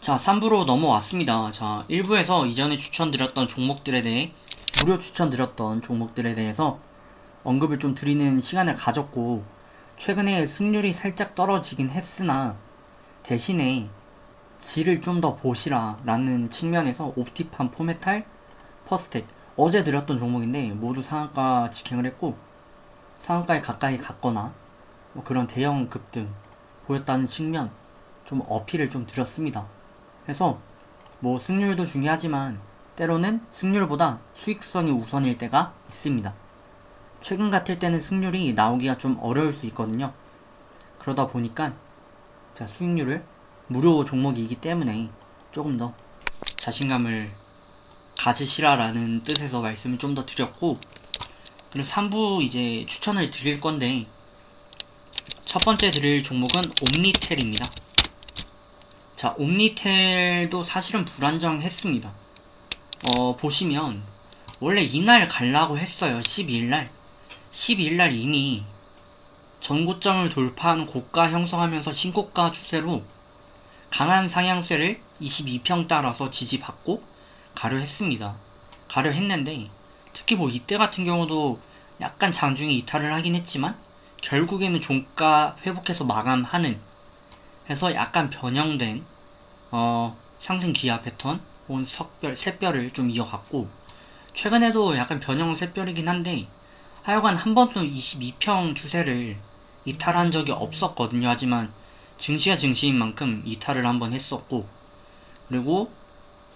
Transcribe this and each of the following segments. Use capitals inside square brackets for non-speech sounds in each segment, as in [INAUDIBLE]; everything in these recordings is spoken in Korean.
자, 3부로 넘어왔습니다. 자, 1부에서 이전에 추천드렸던 종목들에 대해, 무료 추천드렸던 종목들에 대해서 언급을 좀 드리는 시간을 가졌고, 최근에 승률이 살짝 떨어지긴 했으나, 대신에 질을 좀 더 보시라 라는 측면에서 옵티판, 포메탈, 퍼스텍, 어제 드렸던 종목인데, 모두 상한가 직행을 했고, 상한가에 가까이 갔거나, 뭐 그런 대형 급등 보였다는 측면, 좀 어필을 좀 드렸습니다. 해서 뭐 승률도 중요하지만 때로는 승률보다 수익성이 우선일 때가 있습니다. 최근 같을 때는 승률이 나오기가 좀 어려울 수 있거든요. 그러다 보니까 자 수익률을 무료 종목이기 때문에 조금 더 자신감을 가지시라라는 뜻에서 말씀을 좀 더 드렸고 그리고 3부 이제 추천을 드릴 건데 첫 번째 드릴 종목은 옴니텔입니다. 자, 옴니텔도 사실은 불안정했습니다. 어, 보시면, 원래 이날 갈라고 했어요. 12일날. 12일날 이미 전고점을 돌파한 고가 형성하면서 신고가 추세로 강한 상향세를 22평 따라서 지지받고 가려 했습니다. 가려 했는데, 특히 뭐 이때 같은 경우도 약간 장중에 이탈을 하긴 했지만, 결국에는 종가 회복해서 마감하는 해서 약간 변형된 어, 상승 기아 패턴 혹은 석별, 샛별을 좀 이어갔고 최근에도 약간 변형 샛별이긴 한데 하여간 한 번도 22평 추세를 이탈한 적이 없었거든요. 하지만 증시가 증시인 만큼 이탈을 한번 했었고 그리고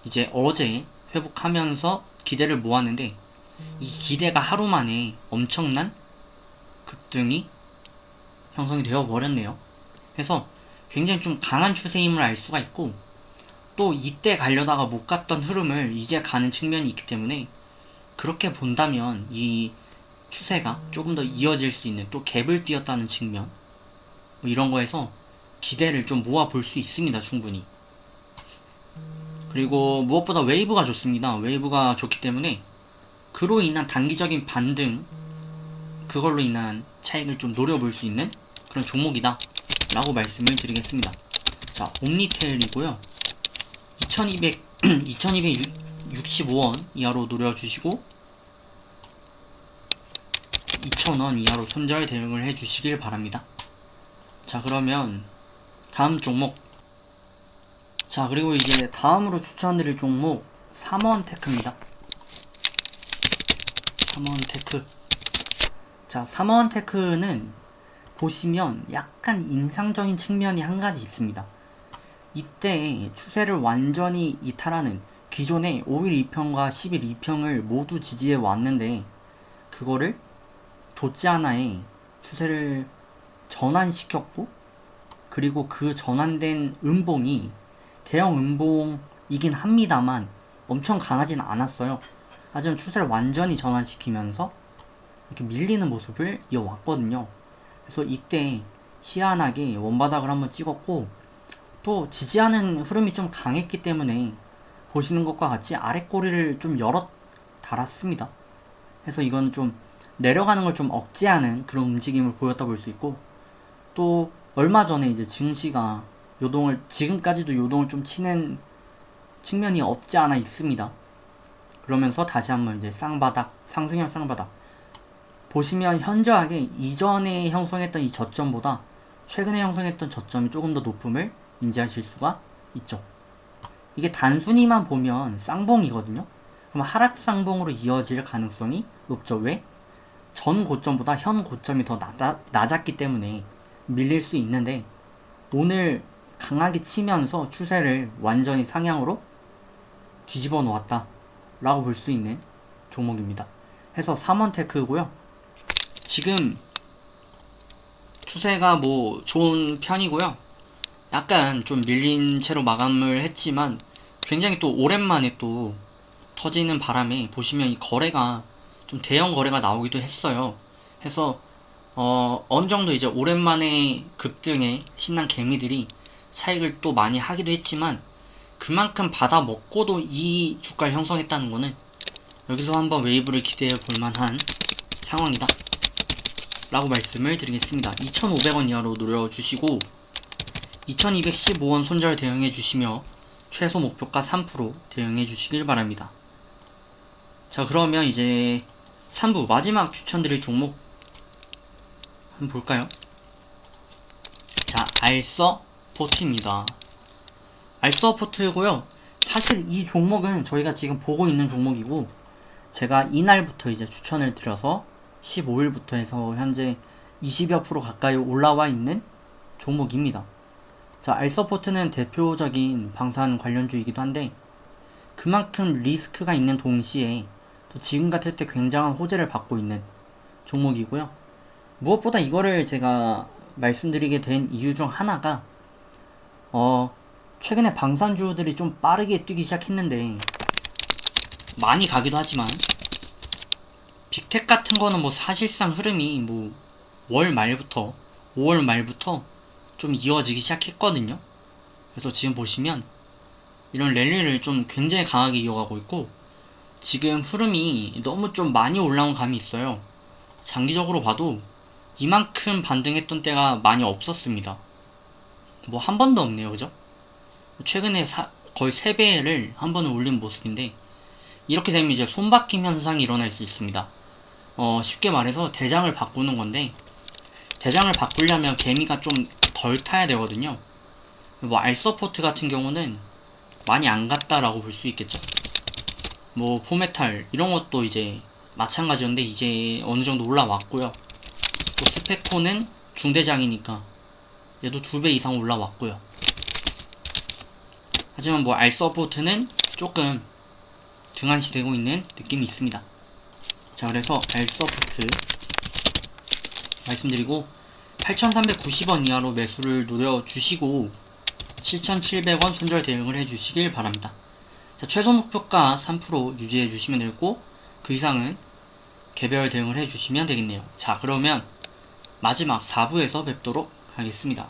이제 어제 회복하면서 기대를 모았는데 이 기대가 하루 만에 엄청난 급등이 형성이 되어 버렸네요. 그래서 굉장히 좀 강한 추세임을 알 수가 있고 또 이때 가려다가 못 갔던 흐름을 이제 가는 측면이 있기 때문에 그렇게 본다면 이 추세가 조금 더 이어질 수 있는 또 갭을 띄었다는 측면 뭐 이런 거에서 기대를 좀 모아 볼 수 있습니다 충분히. 그리고 무엇보다 웨이브가 좋습니다. 웨이브가 좋기 때문에 그로 인한 단기적인 반등 그걸로 인한 차익을 좀 노려볼 수 있는 그런 종목이다 라고 말씀을 드리겠습니다. 자 옴니텔이고요. 2200, 2265원 [CLEARS THROAT] 이하로 노려주시고 2000원 이하로 손절 대응을 해주시길 바랍니다. 자 그러면 다음 종목 자 그리고 이제 다음으로 추천드릴 종목 3원 테크입니다. 3원 테크 자 3원 테크는 보시면 약간 인상적인 측면이 한 가지 있습니다. 이때 추세를 완전히 이탈하는 기존의 5일 2평과 10일 2평을 모두 지지해 왔는데 그거를 돋지 하나에 추세를 전환시켰고 그리고 그 전환된 음봉이 대형 음봉이긴 합니다만 엄청 강하진 않았어요. 하지만 추세를 완전히 전환시키면서 이렇게 밀리는 모습을 이어왔거든요. 그래서 이때 희한하게 원바닥을 한번 찍었고 또 지지하는 흐름이 좀 강했기 때문에 보시는 것과 같이 아래 꼬리를 좀 열어 달았습니다. 그래서 이건 좀 내려가는 걸 좀 억제하는 그런 움직임을 보였다 볼 수 있고 또 얼마 전에 이제 증시가 요동을 지금까지도 요동을 좀 치는 측면이 없지 않아 있습니다. 그러면서 다시 한번 이제 쌍바닥 상승형 쌍바닥 보시면 현저하게 이전에 형성했던 이 저점보다 최근에 형성했던 저점이 조금 더 높음을 인지하실 수가 있죠. 이게 단순히만 보면 쌍봉이거든요. 그럼 하락 쌍봉으로 이어질 가능성이 높죠. 왜? 전 고점보다 현 고점이 더 낮아, 낮았기 때문에 밀릴 수 있는데 오늘 강하게 치면서 추세를 완전히 상향으로 뒤집어 놓았다 라고 볼 수 있는 종목입니다. 해서 3원 테크고요. 지금 추세가 뭐 좋은 편이고요. 약간 좀 밀린 채로 마감을 했지만 굉장히 또 오랜만에 또 터지는 바람에 보시면 이 거래가 좀 대형 거래가 나오기도 했어요. 해서 어 어느 정도 이제 오랜만에 급등에 신난 개미들이 차익을 또 많이 하기도 했지만 그만큼 받아 먹고도 이 주가를 형성했다는 거는 여기서 한번 웨이브를 기대해 볼 만한 상황이다. 라고 말씀을 드리겠습니다. 2,500원 이하로 노려주시고 2,215원 손절 대응해 주시며 최소 목표가 3% 대응해 주시길 바랍니다. 자 그러면 이제 3부 마지막 추천드릴 종목 한번 볼까요? 자 알서 포트입니다. 알서 포트고요. 사실 이 종목은 저희가 지금 보고 있는 종목이고 제가 이날부터 이제 추천을 드려서 15일부터 해서 현재 20여 프로 가까이 올라와 있는 종목입니다. 자, 알서포트는 대표적인 방산 관련주이기도 한데 그만큼 리스크가 있는 동시에 또 지금 같을 때 굉장한 호재를 받고 있는 종목이고요. 무엇보다 이거를 제가 말씀드리게 된 이유 중 하나가 어 최근에 방산주들이 좀 빠르게 뛰기 시작했는데 많이 가기도 하지만 빅텍 같은 거는 뭐 사실상 흐름이 뭐 월 말부터 5월 말부터 좀 이어지기 시작했거든요. 그래서 지금 보시면 이런 랠리를 좀 굉장히 강하게 이어가고 있고 지금 흐름이 너무 좀 많이 올라온 감이 있어요. 장기적으로 봐도 이만큼 반등했던 때가 많이 없었습니다. 뭐 한 번도 없네요, 그죠? 최근에 사- 거의 3배를 한 번에 올린 모습인데 이렇게 되면 이제 손바뀜 현상이 일어날 수 있습니다. 어, 쉽게 말해서 대장을 바꾸는 건데 대장을 바꾸려면 개미가 좀 덜 타야 되거든요. 뭐 알서포트 같은 경우는 많이 안 갔다라고 볼 수 있겠죠. 뭐 포메탈 이런 것도 이제 마찬가지였는데 이제 어느 정도 올라왔고요. 또 스페코는 중대장이니까 얘도 두 배 이상 올라왔고요. 하지만 뭐 알서포트는 조금 등한시되고 있는 느낌이 있습니다. 자 그래서 알서포트 말씀드리고 8,390원 이하로 매수를 노려주시고 7,700원 손절 대응을 해주시길 바랍니다. 자, 최소 목표가 3% 유지해 주시면 되고 그 이상은 개별 대응을 해 주시면 되겠네요. 자 그러면 마지막 4부에서 뵙도록 하겠습니다.